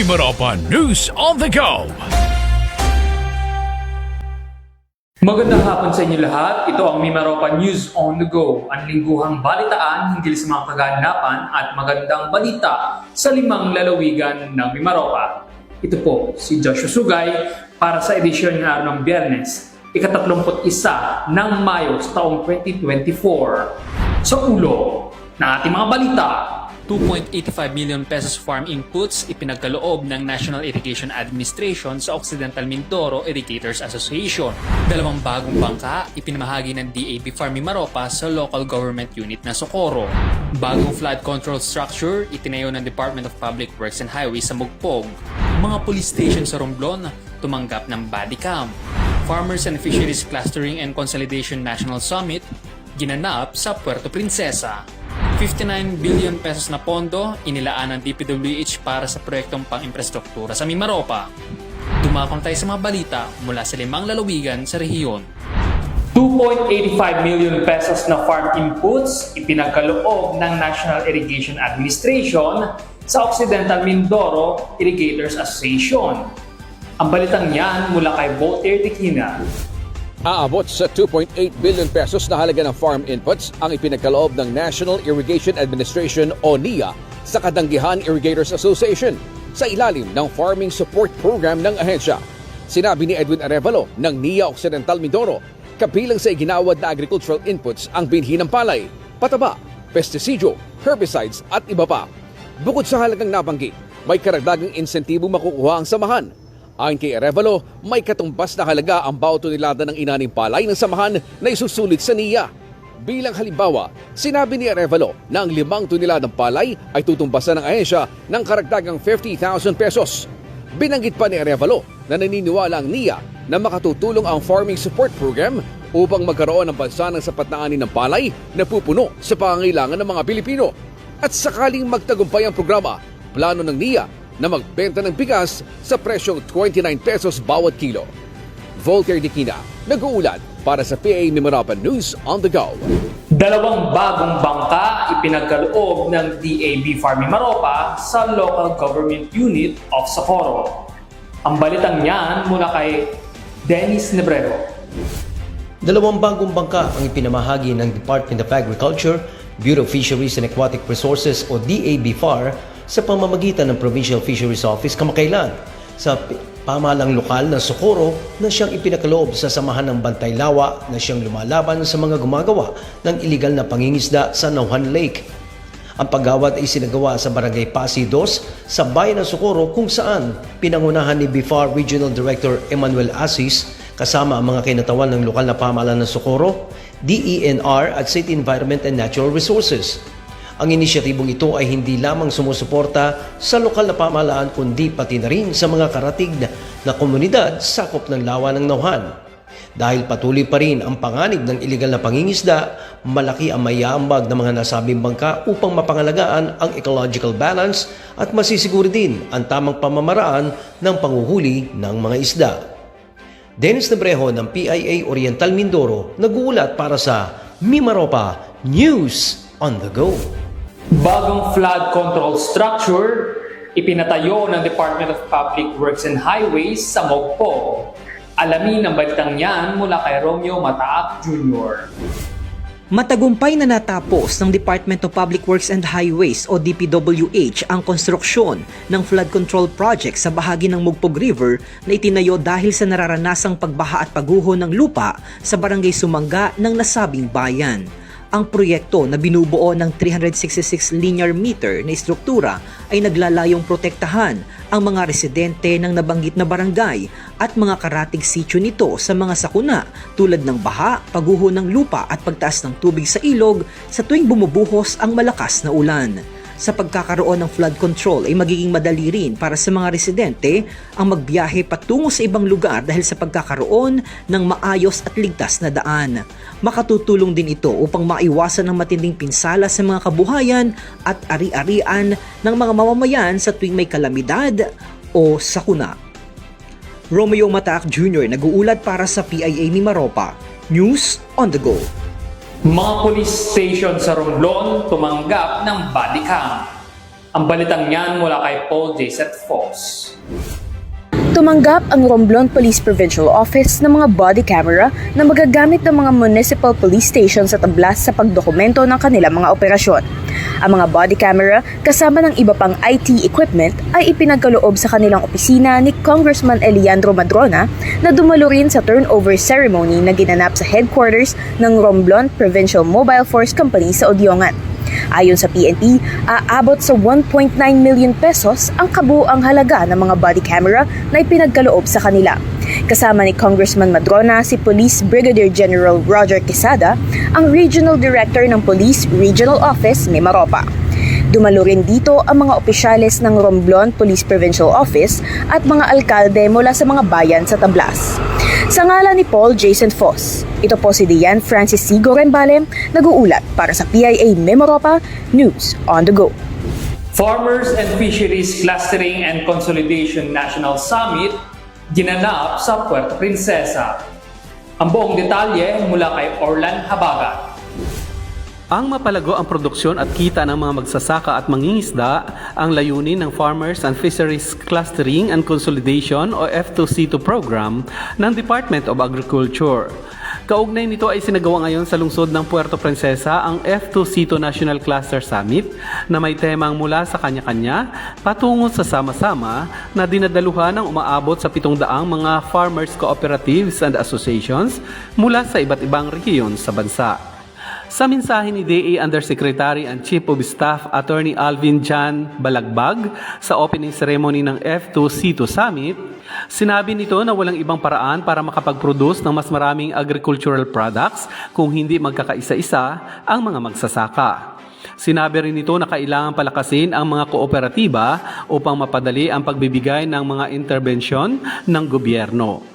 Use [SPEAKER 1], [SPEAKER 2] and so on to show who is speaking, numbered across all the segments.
[SPEAKER 1] Mimaropa News on the Go!
[SPEAKER 2] Magandang hapon sa inyo lahat. Ito ang Mimaropa News on the Go, ang lingguhang balitaan hinggil sa mga kaganapan at magandang balita sa limang lalawigan ng Mimaropa. Ito po si Joshua Sugay para sa edisyon ng araw ng Biyernes, ikatatlumput isa ng Mayo sa taong 2024. Sa ulo ng ating mga balita,
[SPEAKER 3] 2.85 million pesos farm inputs ipinagkaloob ng National Irrigation Administration sa Occidental Mindoro Irrigators Association. Dalawang bagong bangka ipinamahagi ng DAB Farming Maropa sa local government unit na Socorro. Bagong flood control structure itinayo ng Department of Public Works and Highways sa Mugpog. Mga police station sa Romblon tumanggap ng body cam. Farmers and Fisheries Clustering and Consolidation National Summit ginanap sa Puerto Princesa. 59 billion pesos na pondo inilaan ng DPWH para sa proyektong pang-infrastruktura sa Mimaropa. Dumakong tayo sa mga balita mula sa limang lalawigan sa rehiyon.
[SPEAKER 2] 2.85 million pesos na farm inputs ipinagkaloob ng National Irrigation Administration sa Occidental Mindoro Irrigators Association. Ang balitang yan mula kay Voltaire Tequina.
[SPEAKER 4] Aabot sa 2.8 billion pesos na halaga ng farm inputs ang ipinagkaloob ng National Irrigation Administration o NIA sa Kadanggihan Irrigators Association sa ilalim ng Farming Support Program ng ahensya. Sinabi ni Edwin Arevalo ng NIA Occidental Mindoro, kabilang sa iginawad na agricultural inputs ang binhi ng palay, pataba, pestisidyo, herbicides at iba pa. Bukod sa halagang nabanggit, may karagdagang insentibo makukuha ang samahan Ayon kay Arevalo, may katumbas na halaga ang bawat tonelada ng inaning palay ng samahan na isusulit sa NIA. Bilang halimbawa, sinabi ni Arevalo na ang limang toneladang palay ay tutumbasan ng ahensya ng karagdagang 50,000 pesos. Binanggit pa ni Arevalo na naniniwala ang NIA na makatutulong ang Farming Support Program upang magkaroon ng bansa ng sapat na ani ng palay na pupuno sa pangangailangan ng mga Pilipino. At sakaling magtagumpay ang programa, plano ng NIA na magbenta ng bigas sa presyong 29 pesos bawat kilo. Voltaire Dikina, nag-uulat para sa PA Mimarapa News on the Go.
[SPEAKER 2] Dalawang bagong bangka ipinagkaloob ng DAB Farming Maropa sa Local Government Unit of Socorro. Ang balitang yan mula kay Dennis Nebrero.
[SPEAKER 5] Dalawang bagong bangka ang ipinamahagi ng Department of Agriculture, Bureau of Fisheries and Aquatic Resources o DAB-FAR sa pamamagitan ng Provincial Fisheries Office kamakailan sa pamahalang lokal na Socorro na siyang ipinakaloob sa samahan ng Bantay Lawa na siyang lumalaban sa mga gumagawa ng iligal na pangingisda sa Nauhan Lake. Ang paggawad ay sinagawa sa Barangay Pasi 2 sa bayan ng Socorro kung saan pinangunahan ni BIFAR Regional Director Emmanuel Asis kasama ang mga kinatawan ng lokal na pamahalaan ng Socorro, DENR at State Environment and Natural Resources. Ang inisyatibong ito ay hindi lamang sumusuporta sa lokal na pamahalaan kundi pati na rin sa mga karatig na, komunidad sakop ng lawa ng Nauhan. Dahil patuloy pa rin ang panganib ng iligal na pangingisda, malaki ang mayambag ng mga nasabing bangka upang mapangalagaan ang ecological balance at masisiguro din ang tamang pamamaraan ng panguhuli ng mga isda. Dennis Nebreho ng PIA Oriental Mindoro nag-uulat para sa Mimaropa News on the Go.
[SPEAKER 2] Bagong flood control structure ipinatayo ng Department of Public Works and Highways sa Mogpo. Alamin ang balitang yan mula kay Romeo Mataak Jr.
[SPEAKER 6] Matagumpay na natapos ng Department of Public Works and Highways o DPWH ang konstruksyon ng flood control project sa bahagi ng Mugpog River na itinayo dahil sa nararanasang pagbaha at pagguho ng lupa sa barangay Sumanga ng nasabing bayan. Ang proyekto na binubuo ng 366 linear meter na istruktura ay naglalayong protektahan ang mga residente ng nabanggit na barangay at mga karatig sityo nito sa mga sakuna tulad ng baha, pagguho ng lupa at pagtaas ng tubig sa ilog sa tuwing bumubuhos ang malakas na ulan. Sa pagkakaroon ng flood control ay magiging madali rin para sa mga residente ang magbiyahe patungo sa ibang lugar dahil sa pagkakaroon ng maayos at ligtas na daan. Makatutulong din ito upang maiwasan ang matinding pinsala sa mga kabuhayan at ari-arian ng mga mamamayan sa tuwing may kalamidad o sakuna. Romeo Mataak Jr. nag-uulat para sa PIA ni Maropa. News on the go.
[SPEAKER 2] Mga police station sa Romblon tumanggap ng body cam. Ang balitang yan mula kay Paul J. Foss.
[SPEAKER 7] Tumanggap ang Romblon Police Provincial Office ng mga body camera na magagamit ng mga municipal police station sa tablas sa pagdokumento ng kanilang mga operasyon. Ang mga body camera kasama ng iba pang IT equipment ay ipinagkaloob sa kanilang opisina ni Congressman Eliandro Madrona na dumalo rin sa turnover ceremony na ginanap sa headquarters ng Romblon Provincial Mobile Force Company sa Odiongan. Ayon sa PNP, aabot sa 1.9 million pesos ang kabuang halaga ng mga body camera na ipinagkaloob sa kanila. Kasama ni Congressman Madrona si Police Brigadier General Roger Quesada, ang Regional Director ng Police Regional Office ni Maropa. Dumalo rin dito ang mga opisyales ng Romblon Police Provincial Office at mga alkalde mula sa mga bayan sa Tablas. Sa ngalan ni Paul Jason Foss, ito po si Dian Francis Sigo Rembale, nag-uulat para sa PIA Memoropa News on the Go.
[SPEAKER 2] Farmers and Fisheries Clustering and Consolidation National Summit ginanap sa Puerto Princesa. Ang buong detalye mula kay Orlan Habagat.
[SPEAKER 8] Ang mapalago ang produksyon at kita ng mga magsasaka at mangingisda ang layunin ng Farmers and Fisheries Clustering and Consolidation o F2C2 program ng Department of Agriculture. Kaugnay nito ay sinagawa ngayon sa lungsod ng Puerto Princesa ang F2C2 National Cluster Summit na may temang mula sa kanya-kanya patungo sa sama-sama na dinadaluhan ng umaabot sa 700 mga farmers cooperatives and associations mula sa iba't ibang rehiyon sa bansa. Sa mensahe ni DA Undersecretary and Chief of Staff Attorney Alvin Jan Balagbag sa opening ceremony ng F2C2 Summit, sinabi nito na walang ibang paraan para makapag-produce ng mas maraming agricultural products kung hindi magkakaisa-isa ang mga magsasaka. Sinabi rin nito na kailangan palakasin ang mga kooperatiba upang mapadali ang pagbibigay ng mga interbensyon ng gobyerno.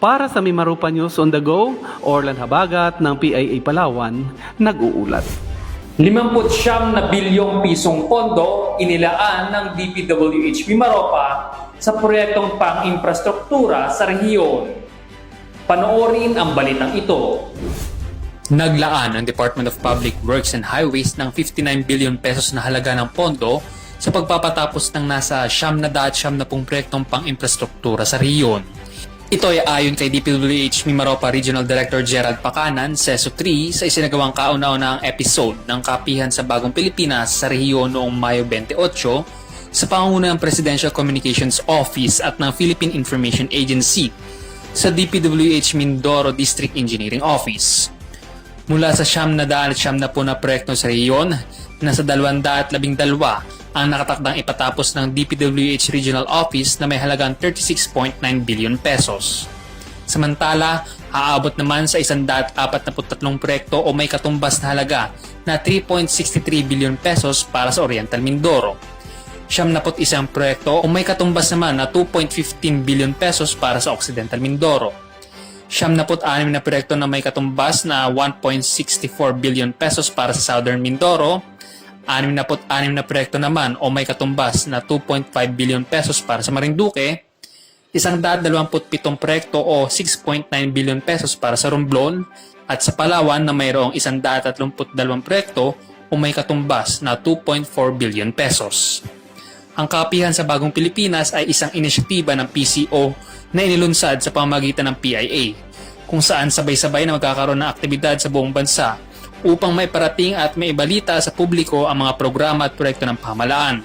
[SPEAKER 8] Para sa Mimarupa News on the Go, Orlan Habagat ng PIA Palawan, nag-uulat.
[SPEAKER 2] 59 na bilyong pisong pondo inilaan ng DPWH Mimaropa sa proyektong pang-infrastruktura sa rehiyon. Panoorin ang balitang ito.
[SPEAKER 3] Naglaan ang Department of Public Works and Highways ng 59 billion pesos na halaga ng pondo sa pagpapatapos ng nasa siyam na daat siyam na pong proyektong pang-infrastruktura sa rehiyon. Ito ay ayon kay DPWH Mimaropa Regional Director Gerald Pakanan, SESO 3, sa isinagawang kauna-unahang episode ng Kapihan sa Bagong Pilipinas sa rehiyon noong Mayo 28 sa pangunguna ng Presidential Communications Office at ng Philippine Information Agency sa DPWH Mindoro District Engineering Office. Mula sa siyam na daan at siyam na po na proyekto sa rehiyon, nasa dalawanda at labing dalwa ang nakatakdang ipatapos ng DPWH Regional Office na may halagang 36.9 billion pesos. Samantala, aabot naman sa 143 proyekto o may katumbas na halaga na 3.63 billion pesos para sa Oriental Mindoro. Siyam na isang proyekto o may katumbas naman na 2.15 billion pesos para sa Occidental Mindoro. Siyam na anim na proyekto na may katumbas na 1.64 billion pesos para sa Southern Mindoro, anim na anim na proyekto naman o may katumbas na 2.5 billion pesos para sa Marinduque, isang daat 27 proyekto o 6.9 billion pesos para sa Romblon, at sa Palawan na mayroong isang daat 32 proyekto o may katumbas na 2.4 billion pesos. Ang kapihan sa Bagong Pilipinas ay isang inisyatiba ng PCO na inilunsad sa pamamagitan ng PIA, kung saan sabay-sabay na magkakaroon ng aktibidad sa buong bansa upang may parating at may ibalita sa publiko ang mga programa at proyekto ng pamalaan.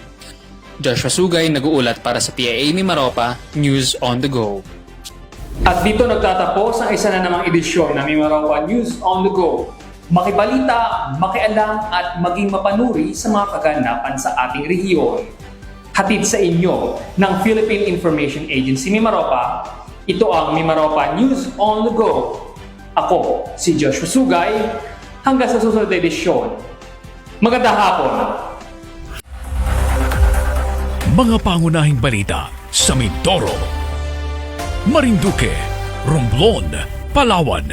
[SPEAKER 3] Joshua Sugay nag-uulat para sa PIA Mimaropa, News on the Go.
[SPEAKER 2] At dito nagtatapos ang isa na namang edisyon ng Mimaropa News on the Go. Makibalita, makialam at maging mapanuri sa mga kaganapan sa ating rehiyon.
[SPEAKER 3] Hatid sa inyo ng Philippine Information Agency Mimaropa, ito ang Mimaropa News on the Go. Ako, si Joshua Sugay, hanggang sa susunod na edisyon. Magandang hapon!
[SPEAKER 1] Mga pangunahing balita sa Mindoro, Marinduque, Romblon, Palawan.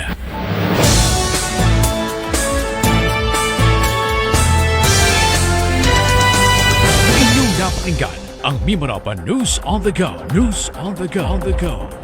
[SPEAKER 1] Inyong napakinggan ang Mimarapa News on the Go. News on the Go. On the Go.